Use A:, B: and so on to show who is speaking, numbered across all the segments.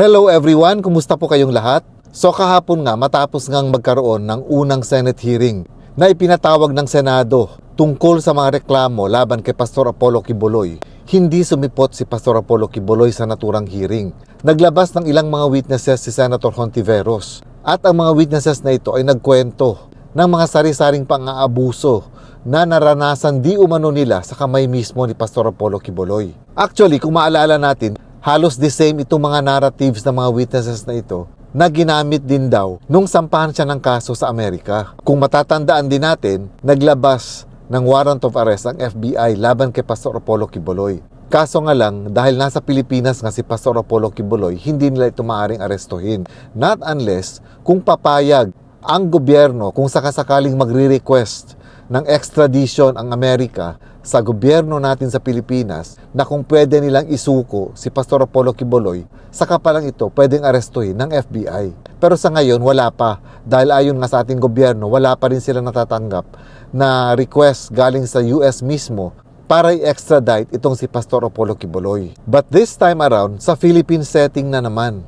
A: Hello everyone, kumusta po kayong lahat? So kahapon nga matapos ngang magkaroon ng unang Senate hearing na ipinatawag ng Senado tungkol sa mga reklamo laban kay Pastor Apollo Kibuloy. Hindi sumipot si Pastor Apollo Kibuloy sa naturang hearing. Naglabas ng ilang mga witnesses si Senator Hontiveros at ang mga witnesses na ito ay nagkwento ng mga sari-saring pang-aabuso na naranasan di umano nila sa kamay mismo ni Pastor Apollo Kibuloy. Actually, kung maalala natin, halos the same itong mga narratives ng mga witnesses na ito na ginamit din daw nung sampahan siya ng kaso sa Amerika. Kung matatandaan din natin, naglabas ng warrant of arrest ang FBI laban kay Pastor Apollo Kibuloy. Kaso nga lang, dahil nasa Pilipinas nga si Pastor Apollo Kibuloy, hindi nila ito maaaring arestuhin. Not unless kung papayag ang gobyerno kung sakasakaling magre-request ng extradition ang Amerika sa gobyerno natin sa Pilipinas na kung pwede nilang isuko si Pastor Apollo Kibuloy, saka pa lang ito pwedeng arestuhin ng FBI. Pero sa ngayon, wala pa. Dahil ayon nga sa ating gobyerno, wala pa rin sila natatanggap na request galing sa US mismo para i-extradite itong si Pastor Apollo Kibuloy. But this time around, sa Philippine setting na naman,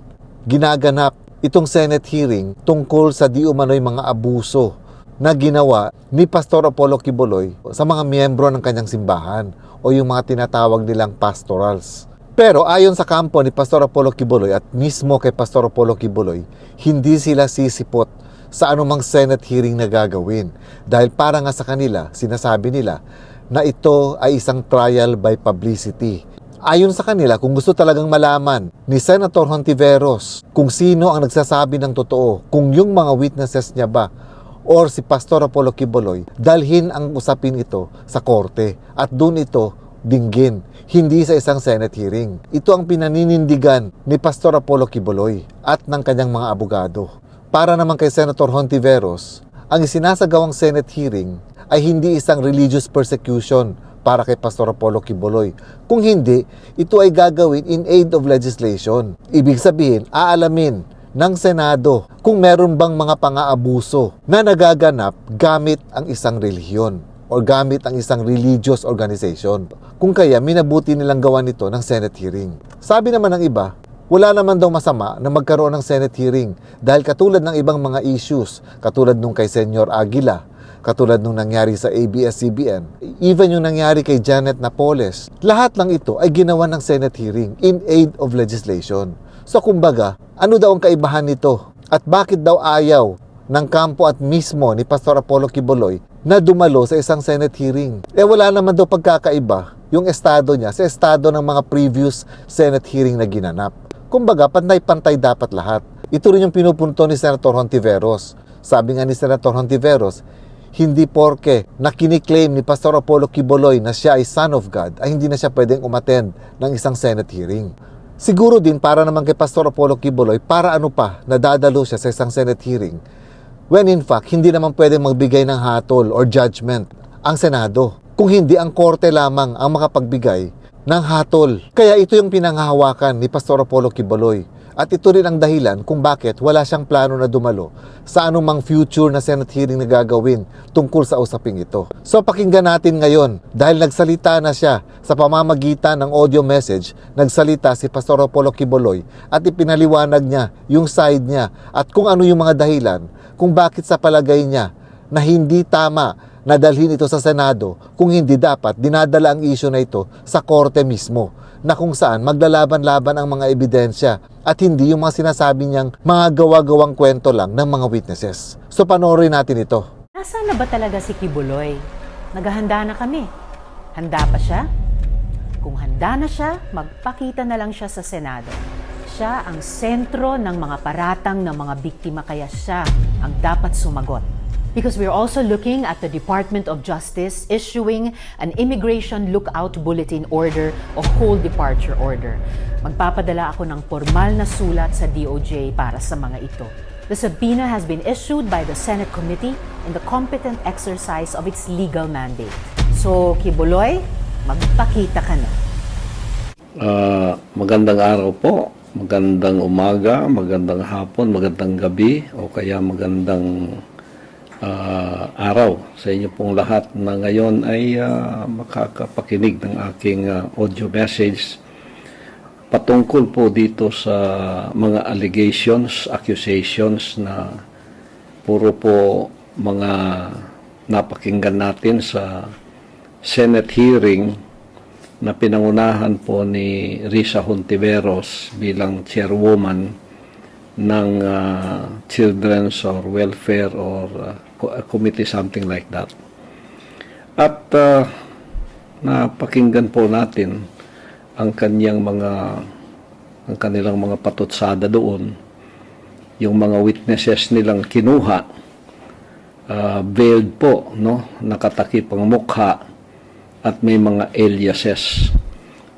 A: ginaganap itong Senate hearing tungkol sa di umano'y mga abuso na ginawa ni Pastor Apollo Kibuloy sa mga miyembro ng kanyang simbahan o yung mga tinatawag nilang pastorals. Pero ayon sa kampo ni Pastor Apollo Kibuloy at mismo kay Pastor Apollo Kibuloy, hindi sila sisipot sa anumang Senate hearing na gagawin. Dahil para nga sa kanila, sinasabi nila na ito ay isang trial by publicity. Ayon sa kanila, kung gusto talagang malaman ni Senator Hontiveros kung sino ang nagsasabi ng totoo, kung yung mga witnesses niya ba or si Pastor Apollo Kibuloy, dalhin ang usapin ito sa korte at doon ito dinggin, hindi sa isang Senate hearing. Ito ang pinaninindigan ni Pastor Apollo Kibuloy at ng kanyang mga abogado. Para naman kay Senator Hontiveros, ang isinasagawang Senate hearing ay hindi isang religious persecution para kay Pastor Apollo Kibuloy. Kung hindi, ito ay gagawin in aid of legislation. Ibig sabihin, aalamin ng Senado kung meron bang mga pang-aabuso na nagaganap gamit ang isang relihiyon or gamit ang isang religious organization. Kung kaya, minabuti nilang gawa nito ng Senate hearing. Sabi naman ng iba, wala naman daw masama na magkaroon ng Senate hearing dahil katulad ng ibang mga issues, katulad nung kay Senyor Aguila, katulad nung nangyari sa ABS-CBN, even yung nangyari kay Janet Napoles, lahat ng ito ay ginawa ng Senate hearing in aid of legislation. So kumbaga, ano daw ang kaibahan nito? At bakit daw ayaw ng kampo at mismo ni Pastor Apollo Kibuloy na dumalo sa isang Senate hearing? Eh wala naman daw pagkakaiba yung estado niya sa estado ng mga previous Senate hearing na ginanap. Kumbaga, pantay-pantay dapat lahat. Ito rin yung pinupunto ni Senator Hontiveros. Sabi nga ni Senator Hontiveros, hindi porke na kiniklaim ni Pastor Apollo Kibuloy na siya ay son of God ay hindi na siya pwedeng umattend ng isang Senate hearing. Siguro din para naman kay Pastor Apollo Kibuloy, para ano pa nadadalo siya sa isang Senate hearing when in fact hindi naman pwedeng magbigay ng hatol or judgment ang Senado. Kung hindi ang korte lamang ang makapagbigay ng hatol. Kaya ito yung pinanghahawakan ni Pastor Apollo Kibuloy. At ito rin ang dahilan kung bakit wala siyang plano na dumalo sa anumang future na Senate hearing na gagawin tungkol sa usaping ito. So pakinggan natin ngayon dahil nagsalita na siya sa pamamagitan ng audio message, nagsalita si Pastor Apollo Kibuloy at ipinaliwanag niya yung side niya at kung ano yung mga dahilan kung bakit sa palagay niya na hindi tama na dalhin ito sa Senado kung hindi dapat dinadala ang issue na ito sa korte mismo na kung saan maglalaban-laban ang mga ebidensya at hindi yung mga sinasabi niyang mga gawa-gawang kwento lang ng mga witnesses. So panoorin natin ito.
B: Nasaan na ba talaga si Kibuloy? Naghahanda na kami. Handa pa siya? Kung handa na siya, magpakita na lang siya sa Senado. Siya ang sentro ng mga paratang ng mga biktima kaya siya ang dapat sumagot. Because we're also looking at the Department of Justice issuing an immigration lookout bulletin order o whole departure order. Magpapadala ako ng formal na sulat sa DOJ para sa mga ito. The subpoena has been issued by the Senate Committee in the competent exercise of its legal mandate. So, Kibuloy, magpakita ka na.
C: Ah, magandang araw po, magandang umaga, magandang hapon, magandang gabi, o kaya magandang ah, araw sa inyo pong lahat na ngayon ay ah, makakapakinig ng aking ah, audio message patungkol po dito sa mga allegations, accusations na puro po mga napakinggan natin sa Senate hearing na pinangunahan po ni Risa Hontiveros bilang chairwoman ng ah, Children's or Welfare or ah, co- Committee, something like that. At ah, napakinggan po natin ang kanyang mga ang kanilang mga patutsada doon yung mga witnesses nilang kinuha uh, veiled po no? Nakatakip ang mukha at may mga aliases.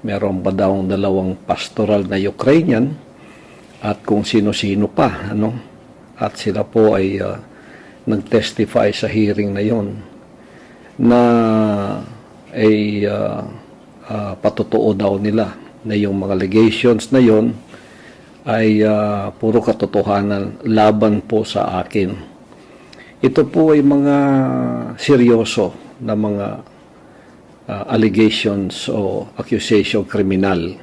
C: Meron pa daw dalawang pastoral na Ukrainian at kung sino-sino pa ano? At sila po ay uh, nag-testify sa hearing na yon na ay uh, uh, patotoo daw nila na yung mga allegations na yon ay uh, puro katotohanan laban po sa akin. Ito po ay mga seryoso na mga uh, allegations o accusation kriminal.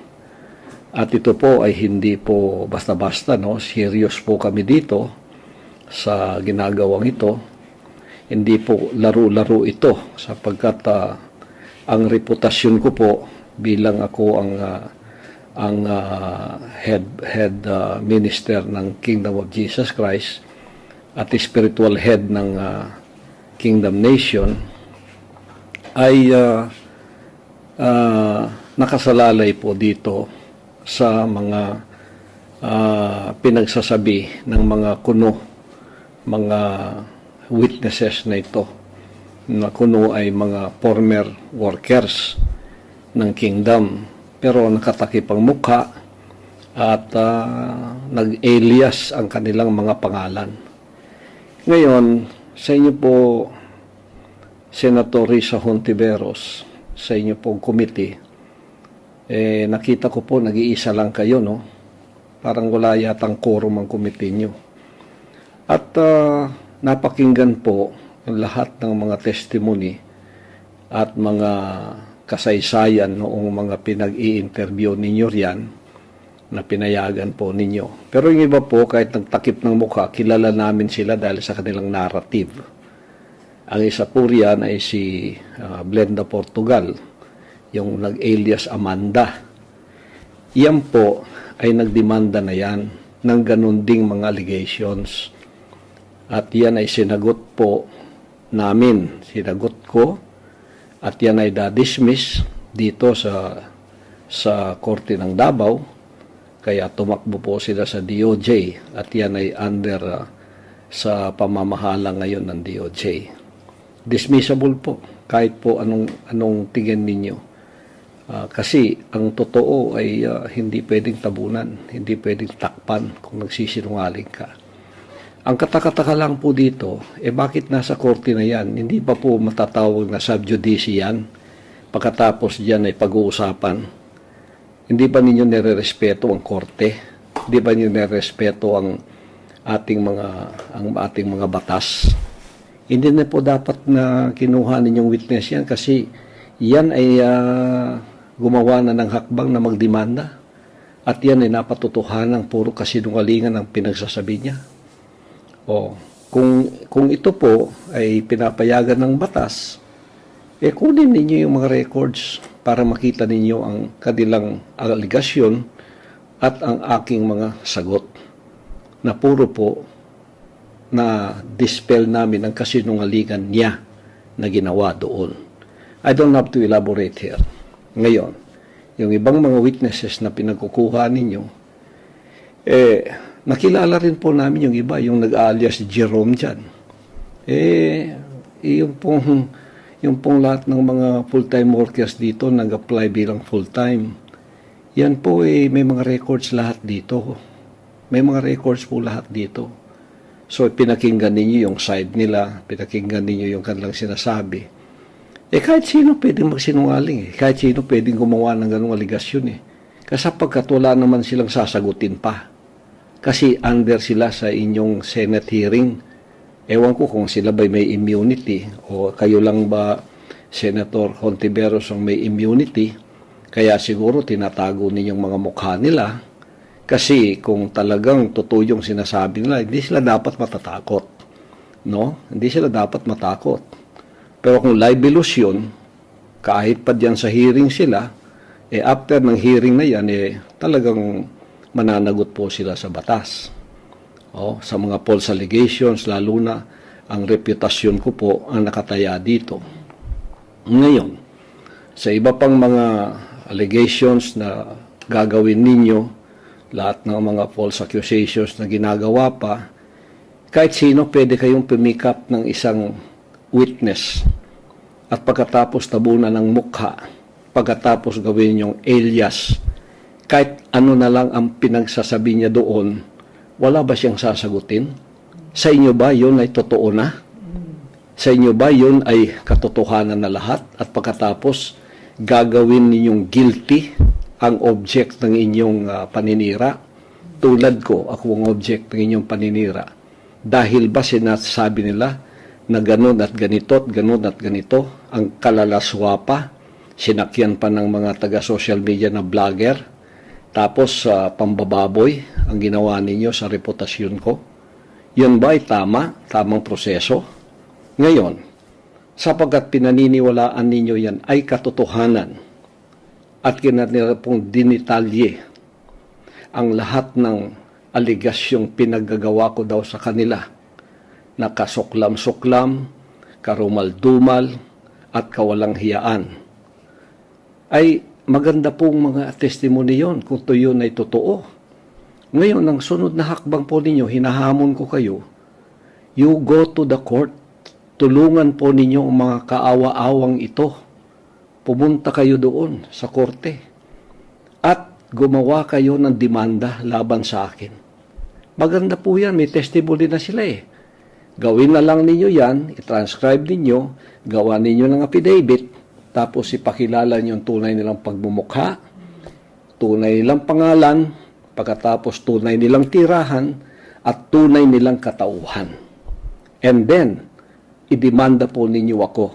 C: At ito po ay hindi po basta-basta, no? Serious po kami dito sa ginagawang ito. Hindi po laro-laro ito sapagkat ah, ang reputasyon ko po bilang ako ang ah, ang ah, head head ah, minister ng Kingdom of Jesus Christ at spiritual head ng ah, Kingdom Nation ay ah, ah, nakasalalay po dito sa mga ah, pinagsasabi ng mga kuno, mga witnesses na ito na kuno ay mga former workers ng kingdom pero nakatakip ang mukha at ah, nag-alias ang kanilang mga pangalan. Ngayon, sa inyo po, Senator Risa Hontiveros, sa inyo pong committee, eh, nakita ko po, nag-iisa lang kayo, no? Parang wala yatang quorum ang committee nyo. At ah, napakinggan po ang lahat ng mga testimony at mga kasaysayan noong mga pinag-i-interview ninyo riyan na pinayagan po ninyo. Pero yung iba po, kahit nagtakip ng mukha, kilala namin sila dahil sa kanilang narrative. Ang isa po riyan ay si ah, Blenda Portugal, yung nag-alias Amanda. Yan po ay nagdemanda na yan ng ganun ding mga allegations. At yan ay sinagot po namin. Sinagot ko at yan ay da-dismiss dito sa sa Korte ng Davao. Kaya tumakbo po sila sa DOJ at yan ay under ah, sa pamamahala ngayon ng DOJ. Dismissible po kahit po anong anong tingin ninyo. Ah, kasi ang totoo ay ah, hindi pwedeng tabunan, hindi pwedeng takpan kung nagsisinungaling ka. Ang katakataka lang po dito, eh bakit nasa korte na yan? Hindi pa po matatawag na subjudice yan? Pagkatapos diyan ay pag-uusapan. Hindi ba ninyo nire-respeto ang korte? Hindi ba ninyo nire-respeto ang ating mga ang ating mga batas? Hindi na po dapat na kinuha ninyong witness yan kasi yan ay ah, gumawa na ng hakbang na magdemanda. At yan ay napatutuhanan puro kasinungalingan ang pinagsasabi niya. O, kung, kung ito po ay pinapayagan ng batas, eh kunin ninyo yung mga records para makita ninyo ang kanilang aligasyon at ang aking mga sagot na puro po na dispel namin ang kasinungalingan niya na ginawa doon. I don't have to elaborate here. Ngayon, yung ibang mga witnesses na pinagkukuha ninyo, eh, nakilala rin po namin yung iba, yung nag-alias si Jerome dyan. Eh, yung pong, yung pong lahat ng mga full-time workers dito nag-apply bilang full-time. Yan po eh, may mga records lahat dito. May mga records po lahat dito. So, pinakinggan ninyo yung side nila, pinakinggan ninyo yung kanilang sinasabi. Eh, kahit sino pwedeng magsinungaling eh. Kahit sino pwedeng gumawa ng ganong aligasyon eh. Kasi sapagkat wala naman silang sasagutin pa. Kasi under sila sa inyong Senate hearing. Ewan ko kung sila ba may immunity o kayo lang ba, Senator Hontiveros, ang may immunity. Kaya siguro tinatago ninyong mga mukha nila kasi kung talagang totoo yung sinasabi nila, hindi sila dapat matatakot. No? Hindi sila dapat matakot. Pero kung libelous yun, kahit pa diyan sa hearing sila, eh after ng hearing na yan, eh talagang mananagot po sila sa batas. O, sa mga false allegations, lalo na ang reputasyon ko po ang nakataya dito. Ngayon, sa iba pang mga allegations na gagawin ninyo, lahat ng mga false accusations na ginagawa pa, kahit sino pwede kayong pumikap ng isang witness at pagkatapos tabunan ng mukha, pagkatapos gawin yung alias, kahit ano na lang ang pinagsasabi niya doon, wala ba siyang sasagutin? Sa inyo ba yun ay totoo na? Sa inyo ba yun ay katotohanan na lahat? At pagkatapos, gagawin ninyong guilty ang object ng inyong ah, paninira? Tulad ko, ako ang object ng inyong paninira. Dahil ba sinasabi nila na ganun at ganito at ganun at ganito, ang kalalaswa pa, sinakyan pa ng mga taga-social media na vlogger, tapos sa pambababoy ang ginawa ninyo sa reputasyon ko. Yun ba ay tama? Tamang proseso? Ngayon, sapagkat pinaniniwalaan ninyo yan ay katotohanan at kinanila pong dinitalye ang lahat ng aligasyong pinaggagawa ko daw sa kanila na kasuklam-suklam, karumal-dumal, at kawalang hiyaan. Ay maganda pong mga testimony yon kung to yun ay totoo. Ngayon, ang sunod na hakbang po ninyo, hinahamon ko kayo, you go to the court, tulungan po ninyo ang mga kaawa-awang ito. Pumunta kayo doon sa korte at gumawa kayo ng demanda laban sa akin. Maganda po yan, may testimony na sila eh. Gawin na lang ninyo yan, i-transcribe ninyo, gawa ninyo ng affidavit, tapos ipakilala niyo ang tunay nilang pagmumukha, tunay nilang pangalan, pagkatapos tunay nilang tirahan, at tunay nilang katauhan. And then, idemanda po ninyo ako,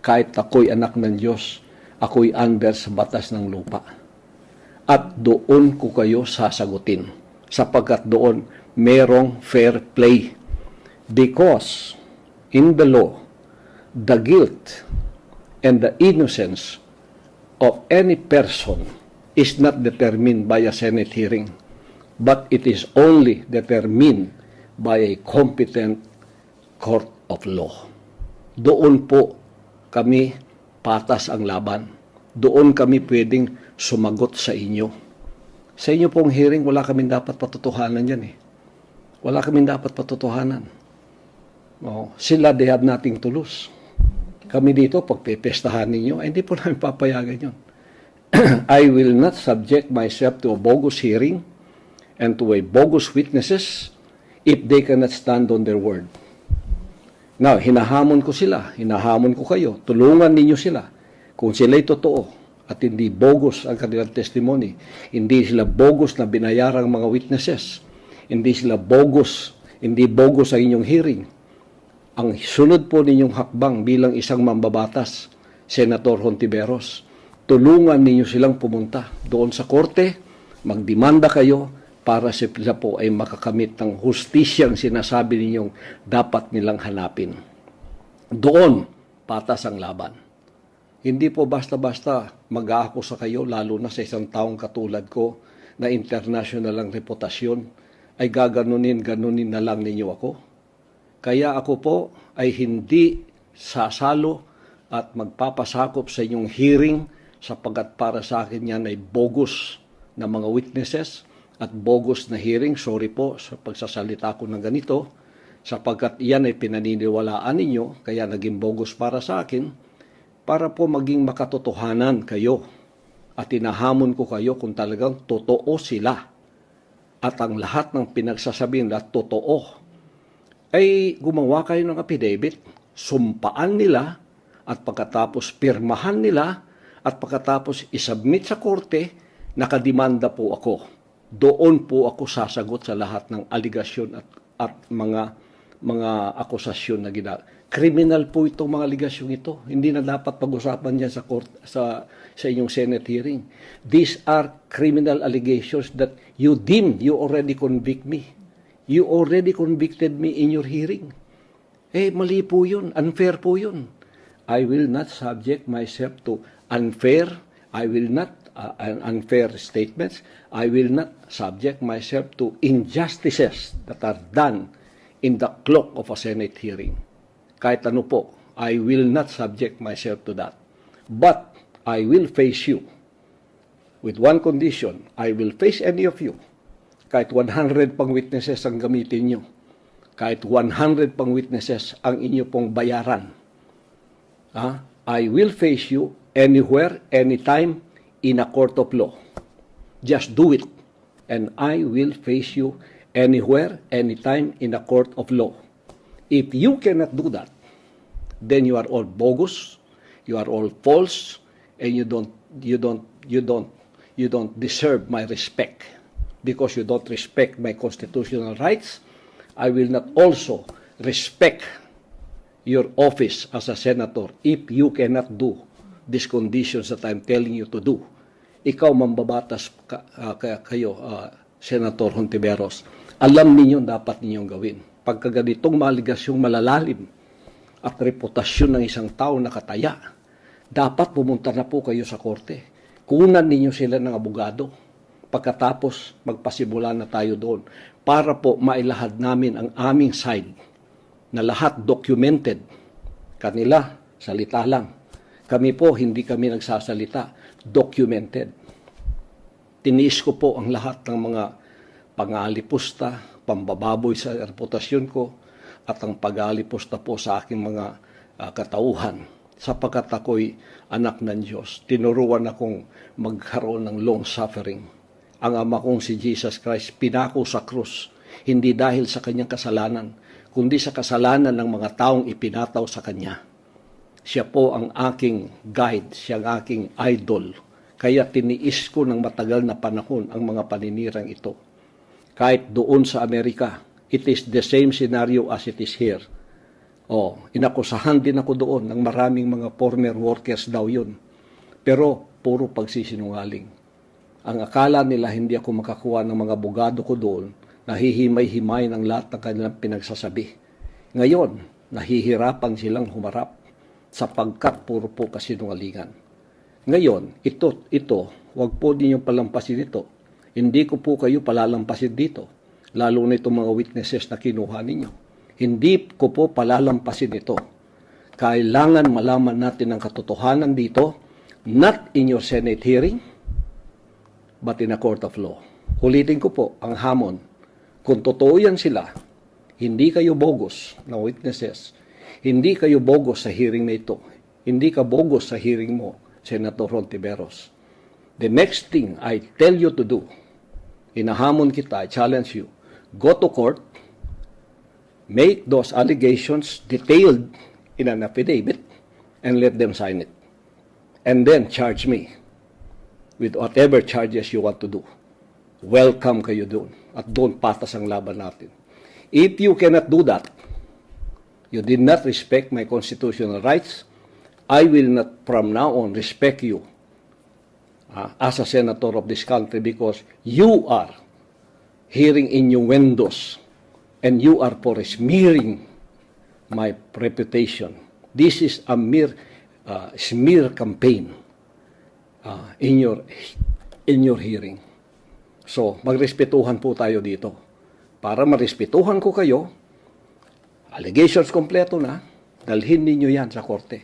C: kahit ako'y anak ng Diyos, ako'y under sa batas ng lupa. At doon ko kayo sasagutin, sapagkat doon merong fair play. Because in the law, the guilt and the innocence of any person is not determined by a Senate hearing, but it is only determined by a competent court of law. Doon po kami patas ang laban. Doon kami pwedeng sumagot sa inyo. Sa inyo pong hearing, wala kaming dapat patotohanan yan eh. Wala kaming dapat patotohanan. Oh, sila, they have nothing to lose. Kami dito, pag pepestahan ninyo, ay hindi po namin papayagan yun. I will not subject myself to a bogus hearing and to a bogus witnesses if they cannot stand on their word. Now, hinahamon ko sila, hinahamon ko kayo, tulungan ninyo sila. Kung sila'y totoo at hindi bogus ang kanilang testimony, hindi sila bogus na binayarang mga witnesses, hindi sila bogus, hindi bogus ang inyong hearing, ang sunod po ninyong hakbang bilang isang mambabatas, Senator Hontiveros, tulungan ninyo silang pumunta doon sa korte, magdemanda kayo para sila po ay makakamit ng hustisyang sinasabi ninyong dapat nilang hanapin. Doon, patas ang laban. Hindi po basta-basta mag-aako sa kayo, lalo na sa isang taong katulad ko na international ang reputasyon, ay gaganunin, ganunin na lang ninyo ako. Kaya ako po ay hindi sasalo at magpapasakop sa inyong hearing sapagkat para sa akin yan ay bogus na mga witnesses at bogus na hearing. Sorry po sa pagsasalita ko ng ganito sapagkat yan ay pinaniniwalaan ninyo kaya naging bogus para sa akin para po maging makatotohanan kayo at tinahamon ko kayo kung talagang totoo sila at ang lahat ng pinagsasabihin na totoo ay gumawa kayo ng affidavit, sumpaan nila, at pagkatapos pirmahan nila, at pagkatapos isubmit sa korte, nakadimanda po ako. Doon po ako sasagot sa lahat ng aligasyon at, at mga mga akusasyon na gina, Criminal po itong mga aligasyong ito. Hindi na dapat pag-usapan yan sa, court, sa, sa inyong Senate hearing. These are criminal allegations that you deem you already convict me. You already convicted me in your hearing. Eh, mali po yun. Unfair po yun. I will not subject myself to unfair, I will not uh, un- unfair statements. I will not subject myself to injustices that are done in the clock of a Senate hearing. Kahit ano po, I will not subject myself to that. But I will face you with one condition. I will face any of you. Kahit 100 pang witnesses ang gamitin nyo. Kahit 100 pang witnesses ang inyo pong bayaran. Ah, I will face you anywhere, anytime in a court of law. Just do it. And I will face you anywhere, anytime in a court of law. If you cannot do that, then you are all bogus, you are all false, and you don't you don't you don't you don't deserve my respect because you don't respect my constitutional rights. I will not also respect your office as a senator if you cannot do these conditions that I'm telling you to do. Ikaw, mambabatas ka, kaya kayo, ah, Senator Hontiveros, alam ninyo dapat ninyong gawin. Pagka ganitong maligasyong malalalim at reputasyon ng isang tao na kataya, dapat pumunta na po kayo sa korte. Kunan ninyo sila ng abogado. Pagkatapos, magpasimula na tayo doon para po mailahad namin ang aming side na lahat documented. Kanila, salita lang. Kami po, hindi kami nagsasalita. Documented. Tiniis ko po ang lahat ng mga pangalipusta, pambababoy sa reputasyon ko, at ang pag-alipusta po sa aking mga ah, katauhan. Sapagkat ako'y anak ng Diyos, tinuruan akong magkaroon ng long suffering. Ang ama kong si Jesus Christ, pinako sa krus, hindi dahil sa kanyang kasalanan, kundi sa kasalanan ng mga taong ipinataw sa kanya. Siya po ang aking guide, siya ang aking idol. Kaya tiniis ko ng matagal na panahon ang mga paninirang ito. Kahit doon sa Amerika, it is the same scenario as it is here. Oh, inakusahan din ako doon ng maraming mga former workers daw yun. Pero puro pagsisinungaling. Ang akala nila hindi ako makakuha ng mga abogado ko doon, nahihimay-himay ng lahat ng kanilang pinagsasabi. Ngayon, nahihirapan silang humarap sapagkat puro po kasinungalingan. Ngayon, ito, ito, wag po ninyong palampasin ito. Hindi ko po kayo palalampasin dito, lalo na itong mga witnesses na kinuha ninyo. Hindi ko po palalampasin ito. Kailangan malaman natin ang katotohanan dito, not in your Senate hearing, but in a court of law. Ulitin ko po ang hamon. Kung totoo yan sila, hindi kayo bogus na witnesses, hindi kayo bogus sa hearing na ito, hindi ka bogus sa hearing mo, Senator Rontiveros. The next thing I tell you to do, inahamon kita, I challenge you, go to court, make those allegations detailed in an affidavit, and let them sign it. And then charge me with whatever charges you want to do. Welcome kayo doon. At doon patas ang laban natin. If you cannot do that, you did not respect my constitutional rights, I will not from now on respect you uh, as a senator of this country because you are hearing innuendos and you are for smearing my reputation. This is a mere uh, smear campaign uh, in your in your hearing. So, magrespetuhan po tayo dito. Para marespetuhan ko kayo, allegations kompleto na, dalhin ninyo yan sa korte.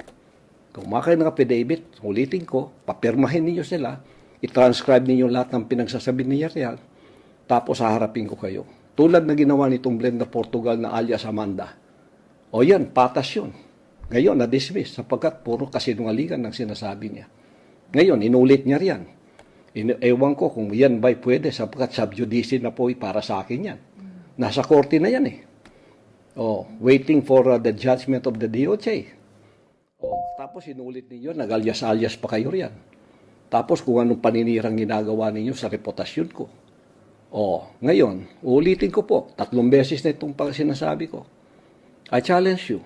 C: Kung makain ng affidavit, ulitin ko, papirmahin ninyo sila, i-transcribe ninyo lahat ng pinagsasabi ni Yarial, tapos haharapin ko kayo. Tulad na ginawa nitong blend na Portugal na alias Amanda. O yan, patas yun. Ngayon, na-dismiss sapagkat puro kasinungalingan ng sinasabi niya. Ngayon, inulit niya riyan. Ewan ko kung yan ba'y pwede sapagkat subjudice na po para sa akin yan. Nasa korte na yan eh. Oh, waiting for uh, the judgment of the DOJ. Oh, tapos inulit ninyo, nag-alyas-alyas pa kayo riyan. Tapos kung anong paninirang ginagawa ninyo sa reputasyon ko. Oh, ngayon, ulitin ko po, tatlong beses na itong sinasabi ko. I challenge you.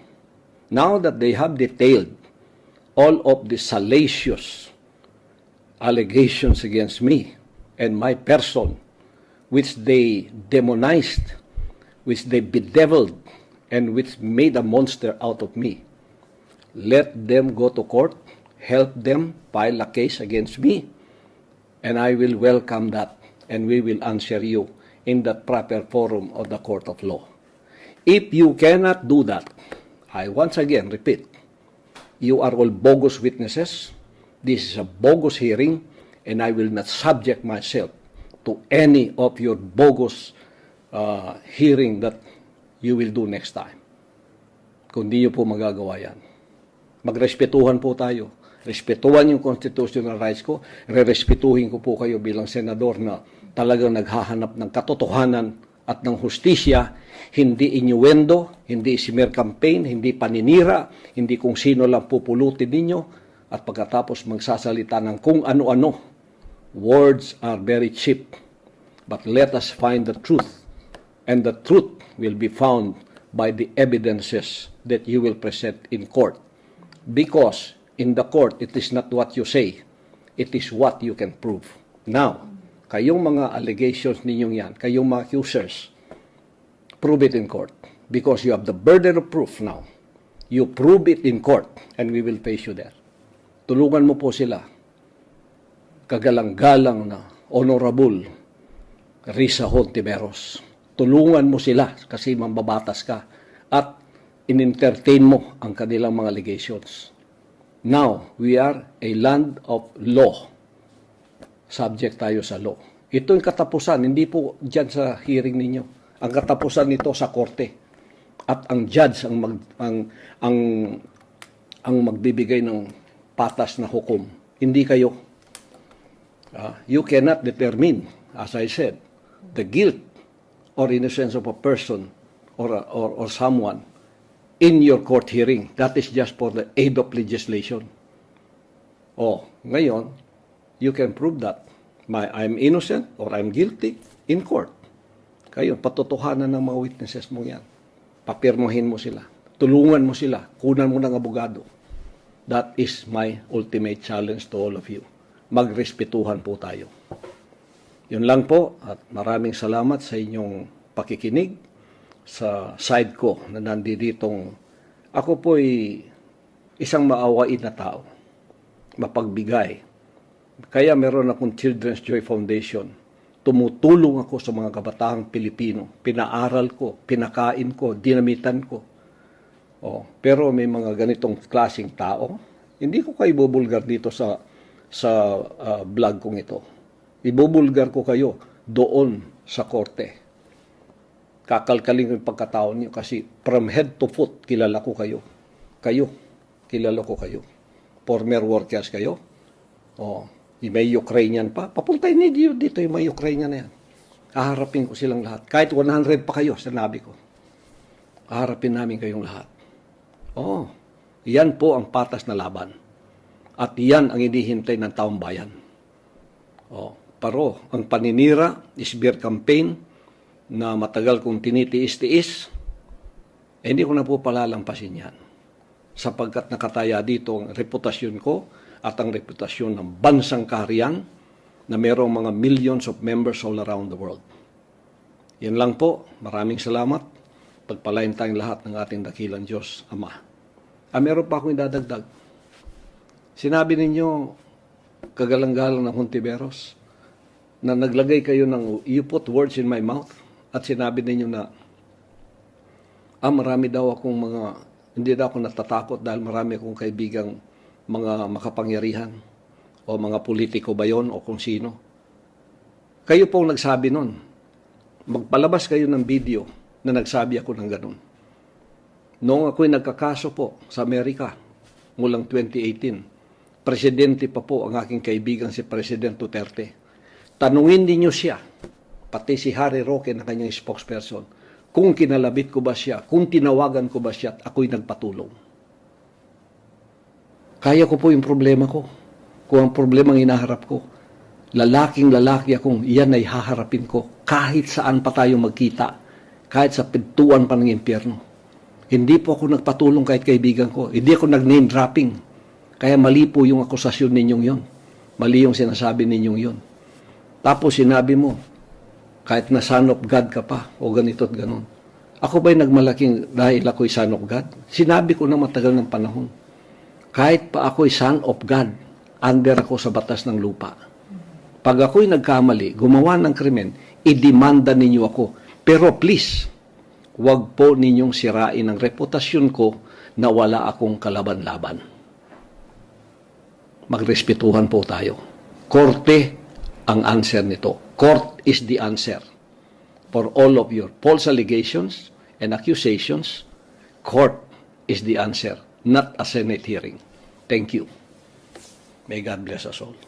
C: Now that they have detailed all of the salacious allegations against me and my person, which they demonized, which they bedeviled, and which made a monster out of me. Let them go to court, help them file a case against me, and I will welcome that, and we will answer you in the proper forum of the court of law. If you cannot do that, I once again repeat, you are all bogus witnesses. This is a bogus hearing, and I will not subject myself to any of your bogus uh, hearing that you will do next time. Kung di nyo po magagawa yan. Magrespetuhan po tayo. Respetuhan yung constitutional rights ko. Re-respetuhin ko po kayo bilang senador na talagang naghahanap ng katotohanan at ng hustisya, hindi innuendo, hindi smear campaign, hindi paninira, hindi kung sino lang pupulutin ninyo, at pagkatapos magsasalita ng kung ano-ano. Words are very cheap, but let us find the truth, and the truth will be found by the evidences that you will present in court. Because in the court, it is not what you say, it is what you can prove. Now, kayong mga allegations ninyong yan, kayong mga accusers, prove it in court. Because you have the burden of proof now. You prove it in court, and we will face you there. Tulungan mo po sila. Kagalang-galang na honorable Risa Hontiveros. Tulungan mo sila kasi mambabatas ka at in-entertain mo ang kanilang mga allegations. Now, we are a land of law. Subject tayo sa law. Ito yung katapusan, hindi po dyan sa hearing ninyo. Ang katapusan nito sa korte. At ang judge ang mag, ang ang ang magbibigay ng patas na hukom. Hindi kayo. Ah, you cannot determine, as I said, the guilt or innocence of a person or, or, or someone in your court hearing. That is just for the aid of legislation. Oh, ngayon, you can prove that. My, I'm innocent or I'm guilty in court. Kayo, patotohanan ng mga witnesses mo yan. Papirmahin mo sila. Tulungan mo sila. Kunan mo ng abogado. That is my ultimate challenge to all of you. Magrespetuhan po tayo. Yun lang po at maraming salamat sa inyong pakikinig sa side ko na nanditong ako po ay isang maawain na tao, mapagbigay. Kaya meron akong Children's Joy Foundation. Tumutulong ako sa mga kabataang Pilipino. Pinaaral ko, pinakain ko, dinamitan ko. Oh, pero may mga ganitong klasing tao. Hindi ko kayo bubulgar dito sa sa ah, vlog kong ito. Ibubulgar ko kayo doon sa korte. Kakalkalin ko yung pagkatao niyo kasi from head to foot, kilala ko kayo. Kayo, kilala ko kayo. Former workers kayo. Oh, may Ukrainian pa. Papuntay niyo dito yung may Ukrainian na yan. Haharapin ko silang lahat. Kahit 100 pa kayo, sinabi ko. Haharapin namin kayong lahat. Oh, yan po ang patas na laban. At yan ang inihintay ng taong bayan. Oh, paro, ang paninira, smear campaign, na matagal kong tinitiis-tiis, eh, hindi ko na po palalampasin yan. Sapagkat nakataya dito ang reputasyon ko at ang reputasyon ng bansang kaharian na mayroong mga millions of members all around the world. Yan lang po. Maraming salamat. Pagpalain tayong lahat ng ating dakilang Diyos, Ama. Ah, meron pa akong idadagdag. Sinabi ninyo, kagalang-galang ng Hontiveros, na naglagay kayo ng, you put words in my mouth, at sinabi ninyo na, ah, marami daw akong mga, hindi daw ako natatakot dahil marami akong kaibigang mga makapangyarihan, o mga politiko ba yon o kung sino. Kayo pong nagsabi nun. Magpalabas kayo ng video na nagsabi ako ng ganun. Noong ako'y nagkakaso po sa Amerika, mulang 2018, presidente pa po ang aking kaibigan si President Duterte. Tanungin ninyo siya, pati si Harry Roque na kanyang spokesperson, kung kinalabit ko ba siya, kung tinawagan ko ba siya at ako'y nagpatulong. Kaya ko po yung problema ko. Kung ang problema ang hinaharap ko, lalaking lalaki akong iyan ay haharapin ko kahit saan pa tayo magkita, kahit sa pintuan pa ng impyerno. Hindi po ako nagpatulong kahit kaibigan ko. Hindi ako nag-name dropping. Kaya mali po yung akusasyon ninyong yon. Mali yung sinasabi ninyong yon. Tapos sinabi mo, kahit na son of God ka pa, o ganito at ganon. Ako ba'y nagmalaking dahil ako'y son of God? Sinabi ko na matagal ng panahon. Kahit pa ako'y son of God, under ako sa batas ng lupa. Pag ako'y nagkamali, gumawa ng krimen, idemanda ninyo ako. Pero please, wag po ninyong sirain ang reputasyon ko na wala akong kalaban-laban. Magrespetuhan po tayo. Korte ang answer nito. Court is the answer for all of your false allegations and accusations. Court is the answer, not a Senate hearing. Thank you. May God bless us all.